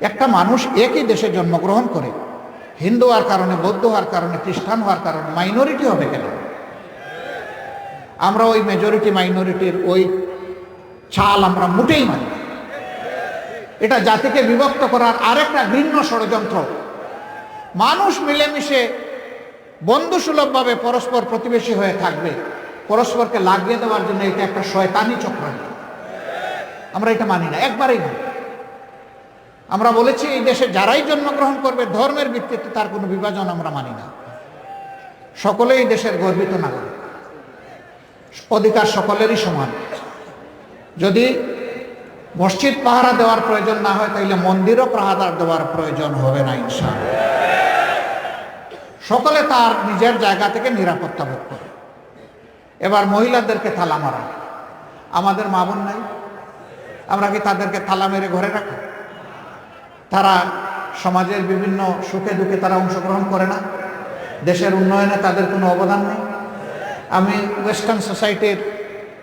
একটা মানুষ একই দেশে জন্মগ্রহণ করে। হিন্দু হওয়ার কারণে, বৌদ্ধ হওয়ার কারণে, খ্রিস্টান হওয়ার কারণে মাইনরিটি হবে কেন? আমরা ওই মেজরিটি মাইনরিটির ওই ছাল আমরা মুটেই মানি এটা জাতিকে বিভক্ত করার আরেকটা ঘৃণ্য ষড়যন্ত্র। মানুষ মিলেমিশে বন্ধুসুলভভাবে পরস্পর প্রতিবেশী হয়ে থাকবে। পরস্পরকে লাগিয়ে দেওয়ার জন্য এটা একটা শয়তানি চক্রান্ত। আমরা এটা মানি না, একবারেই মানি আমরা বলেছি এই দেশে যারাই জন্মগ্রহণ করবে, ধর্মের ভিত্তিতে তার কোনো বিভাজন আমরা মানি না। সকলেই দেশের গর্বিত নাগরিক। অধিকার সকলেরই সমান। যদি মসজিদ পাহারা দেওয়ার প্রয়োজন না হয়, তাইলে মন্দিরও পাহারা দেওয়ার প্রয়োজন হবে না ইনশাল সকলে তার নিজের জায়গা থেকে নিরাপত্তা বোধ করে। এবার মহিলাদেরকে থালা মারা। আমাদের মা বোন নাই। আমরা কি তাদেরকে থালা মেরে ঘরে রাখি? তারা সমাজের বিভিন্ন সুখে দুঃখে তারা অংশগ্রহণ করে না। দেশের উন্নয়নে তাদের কোনো অবদান নেই। আমি ওয়েস্টার্ন সোসাইটির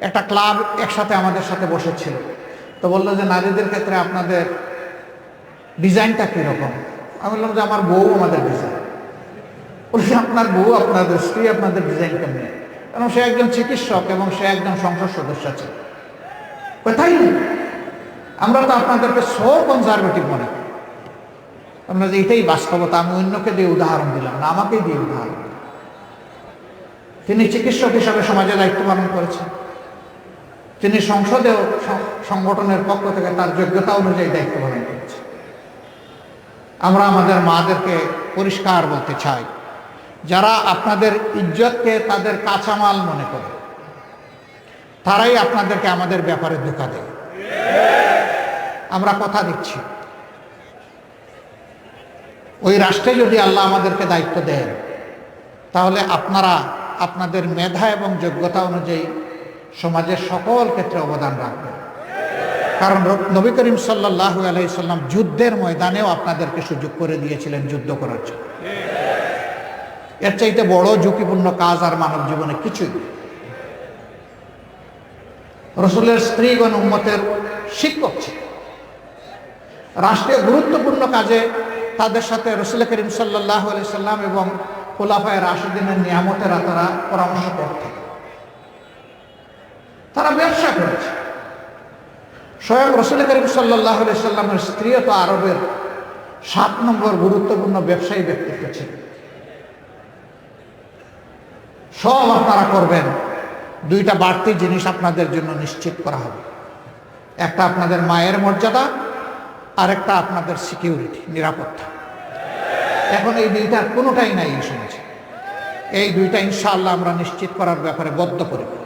একটা ক্লাব একসাথে আমাদের সাথে বসেছিল। তো বলল যে, নারীদের ক্ষেত্রে আপনাদের ডিজাইনটা কীরকম? আমি বললাম যে, আমার বউ আমাদের ডিজাইন। বলছি আপনার বউ, আপনাদের স্ত্রী, আপনাদের ডিজাইন কেমনি? কারণ সে একজন চিকিৎসক এবং সে একজন সংসদ সদস্য আছে কোথায় আমরা তো আপনাদেরকে সো কনজারভেটিভ মনে করি। আমরা যে এটাই বাস্তবতা, আমি অন্যকে দিয়ে উদাহরণ দিলাম না, আমাকেই দিয়ে উদাহরণ। তিনি চিকিৎসক হিসাবে সমাজে দায়িত্ব পালন করেছেন। তিনি সংসদেও সংগঠনের পক্ষ থেকে তার যোগ্যতা অনুযায়ী দায়িত্ব পালন করেছেন। আমরা আমাদের মাদেরকে পরিষ্কার বলতে চাই, যারা আপনাদের ইজ্জতকে তাদের কাঁচামাল মনে করে, তারাই আপনাদেরকে আমাদের ব্যাপারে ধোকা দেয়। আমরা কথা দিচ্ছি। ওই রাষ্ট্রে যদি আল্লাহ আমাদেরকে দায়িত্ব দেন, তাহলে আপনারা আপনাদের মেধা এবং যোগ্যতা অনুযায়ী সমাজের সকল ক্ষেত্রে অবদান রাখবেন। কারণ নবী করিম সাল্লাহ আলাইসাল্লাম যুদ্ধের ময়দানেও আপনাদেরকে সুযোগ করে দিয়েছিলেন যুদ্ধ করার জন্য। এর চাইতে বড় ঝুঁকিপূর্ণ কাজ আর মানব জীবনে কিছুই। রসুলের স্ত্রীগণ উম্মতের শিক্ষক ছিল। রাষ্ট্রীয় গুরুত্বপূর্ণ কাজে তাদের সাথে রসুল করিম সাল্লাহ সাল্লাম এবং খোলাফায় রাশিদিনের নিয়ামতেরা তারা পরামর্শ করতেন। তারা ব্যবসা করেছে। স্বয়ং রসুল করিম সাল্লাহ সাল্লামের স্ত্রীও তো আরবের সাত নম্বর গুরুত্বপূর্ণ ব্যবসায়ী ব্যক্তিত্ব ছিল সব আপনারা করবেন। দুইটা বাড়তি জিনিস আপনাদের জন্য নিশ্চিত করা হবে। একটা আপনাদের মায়ের মর্যাদা আর একটা আপনাদের সিকিউরিটি নিরাপত্তা। এখন এই দুইটার কোনোটাই নাই এই এই দুইটা ইনশাল্লাহ আমরা নিশ্চিত করার ব্যাপারে বদ্ধ পরিকর